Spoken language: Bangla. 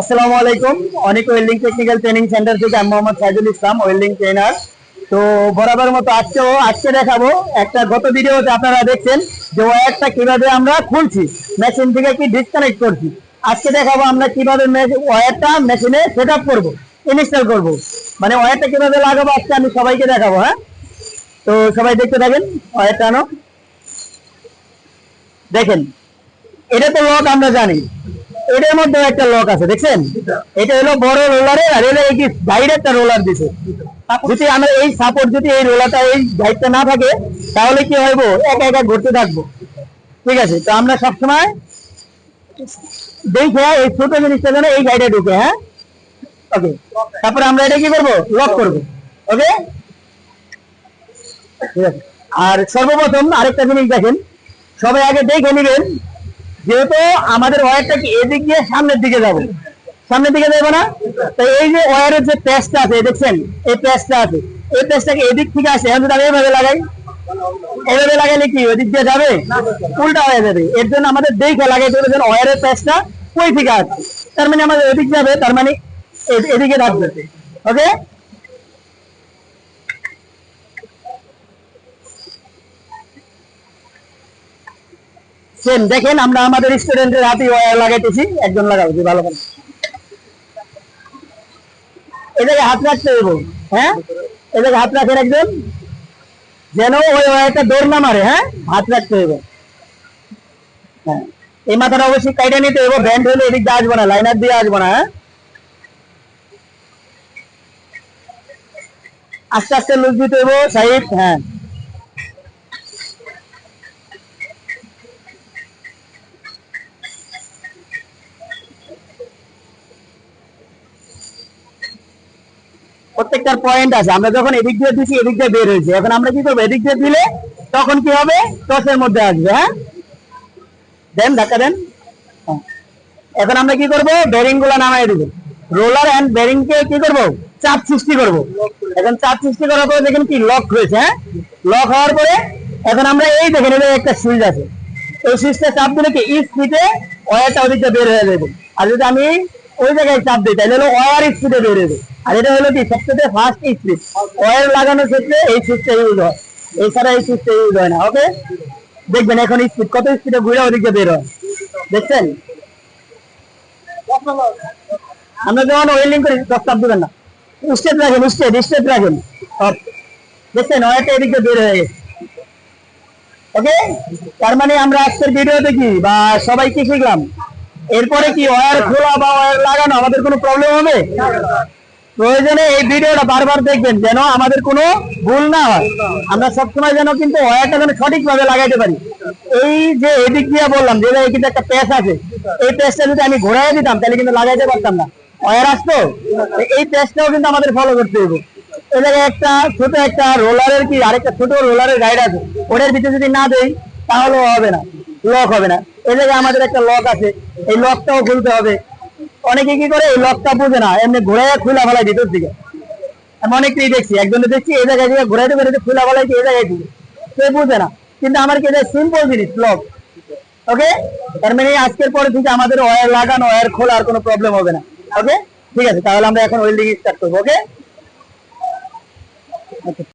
আসসালামু আলাইকুম। অনেক ওয়েল্ডিং টেকনিক্যাল ট্রেনিং সেন্টার থেকে আমি মোহাম্মদ সাইদুল ইসলাম ওয়েল্ডিং ট্রেনার তো বরাবর মতো আজকেও আজকে দেখাবো একটা গত ভিডিওতে আপনারা দেখছেন যে ওয়্যারটা কীভাবে আমরা খুলছি মেশিন থেকে কি ডিসকানেক্ট করছি। আজকে দেখাবো আমরা কীভাবে ওয়্যারটা মেশিনে সেট আপ করব ইনস্টল করব। মানে ওয়ারটা কীভাবে লাগাবো আজকে আমি সবাইকে দেখাবো হ্যাঁ? তো সবাই দেখতে থাকেন ওয়ারটা আনো। দেখেন, এটা তো লক আমরা জানি। এটার মধ্যে একটা লক আছে, দেখছেন? এটা হলো বড় রোলারে আর এটা এই গাইড একটা রোলার দিছে। যদি আমরা এই সাপোর্ট যদি এই রোলারটা এই গাইডটা না থাকে, তাহলে কি হইব? একা একা ঘুরতে থাকব। ঠিক আছে? তো আমরা সবসময় দেখে এই ছোট জিনিসটা যেন এই গাইডে ঢুকে হ্যাঁ? ওকে তারপরে আমরা এটা কি করব? লক করব। ওকে ঠিক আছে। আর সর্বপ্রথম আরেকটা জিনিস দেখেন। সবাই আগে দেখে নেবেন যেহেতু আমাদের ওয়ারটা কি এদিক দিয়ে সামনের দিকে যাবে? সামনের দিকে যাবে না? তো এই যে ওয়ারের যে প্যাচটা আছে, দেখছেন? এই প্যাচটা আছে। এই প্যাচটাকে এদিক থেকে আসে? এখন যদি আমি এইভাবে লাগাই এইভাবে লাগাইলে কি ওদিক দিয়ে যাবে? উল্টা হয়ে যাবে। এর জন্য আমাদের দেখে লাগাইতে হবে যেন ওয়ারের প্যাচটা কই থেকে আসছে। তার মানে আমাদের এদিক যাবে, তার মানে এদিকে থাকবে ওকে সেম দেখেন, আমরা আমাদের স্টুডেন্টের হাতে ওয়্যার লাগাইতেছি। একজন লাগাবো যে ভালো করে। এটাকে হাত রাখতে হইব হ্যাঁ? এটাকে হাত রাখেন একজন। যেন ওই ওয়্যারটা দৌড় না মারে হ্যাঁ? হাত রাখতে হইব। হ্যাঁ। এই মাথাটা অবশ্যই কাইটা নিতে হইব ব্যান্ড হলে এদিক দিয়ে আসব না লাইনার দিয়ে আসব না হ্যাঁ? আস্তে আস্তে লুজ দিতে হইব, সাইড হ্যাঁ। প্রত্যেকটার পয়েন্ট আছে। আমরা যখন এদিক দিয়ে দিচ্ছি এদিক দিয়ে বের হয়েছে। এখন আমরা কি করব? এদিক দিয়ে দিলে তখন কি হবে? টসের মধ্যে আসবে হ্যাঁ? দেন, ধাক্কা দেন। হ্যাঁ। এখন আমরা কি করব? বেরিংগুলা নামাই দিব। রোলার এন্ড বেরিং কে কি করব? চাপ সৃষ্টি করব। এখন চাপ সৃষ্টি করার পরে দেখেন কি লক হয়েছে হ্যাঁ? লক হওয়ার পরে এখন আমরা এই দেখেন এদের একটা সুইচ আছে। এই সুইচটা চাপ দিলে কি? স্পিডে ওয়ারটা ওদিকে বের হয়ে যাবে। আর যদি আমি ওই জায়গায় চাপ দিই, তাহলে হলো ওয়ার স্পিডে বের হবে আর এটা হলো কি, সবচেয়ে স্পিড ওয়ার লাগানোর ক্ষেত্রে এই সুইচটা ইউজ হয়। এছাড়া এই সুইচটা ইউজ হয় না ওকে দেখবেন এখন স্পিড কত স্পিডে ঘুরে ওদিকে বের হয়। দেখছেন? আমরা করি প্রস্তাব দিবেন না। স্টেপ রাখেন স্টেপ স্টেপ রাখেন। দেখছেন? এদিকে বের হয়ে গেছে। ওকে তার মানে আমরা আজকের ভিডিও দেখি বা সবাই কি শিখলাম, এরপরে কি ওয়্যার খোলা বা ওয়্যার লাগানো আমাদের কোনো প্রবলেম হবে? প্রয়োজনে এই ভিডিওটা বারবার দেখবেন, যেন আমাদের কোনো ভুল না হয়। আমরা সবসময় যেন কিন্তু ওয়্যারটা যেন সঠিকভাবে লাগাইতে পারি। এই যে এদিক দিয়ে বললাম, যে কিন্তু একটা প্যাচ আছে, এই প্যাচটা যদি আমি ঘোরাই দিতাম, তাহলে কিন্তু লাগাইতে পারতাম না। ওয়্যার আসতো, এই প্যাচটাও কিন্তু আমাদের ফলো করতে হবে এই জায়গায় একটা ছোট একটা রোলারের কি, আরেকটা ছোট রোলারের গাইড আছে, ওটার ভিতরে যদি না দেই, তাহলেও হবে না লক হবে না। এই জায়গায় আমাদের একটা লক আছে, এই লকটাও খুলতে হবে। অনেকে কি করে, এই লকটা বুঝে না, এমনি ঘোরাইয়া খুলা ফেলাই ভিতর দিকে আমি অনেককেই দেখছি একজনে দেখছি, এই জায়গায় দিয়ে ঘোরাইতে ঘোরাইতে খুলা ফেলাই এই জায়গায় দিকে সে বুঝে না, কিন্তু আমার কি সিম্পল জিনিস লক ওকে তার মানে আজকের পরে থেকে আমাদের ওয়ার লাগানো ওয়্যার খোলা আর কোনো প্রবলেম হবে না। ওকে ঠিক আছে, তাহলে আমরা এখন ওয়েল্ডিং স্টার্ট করব ওকে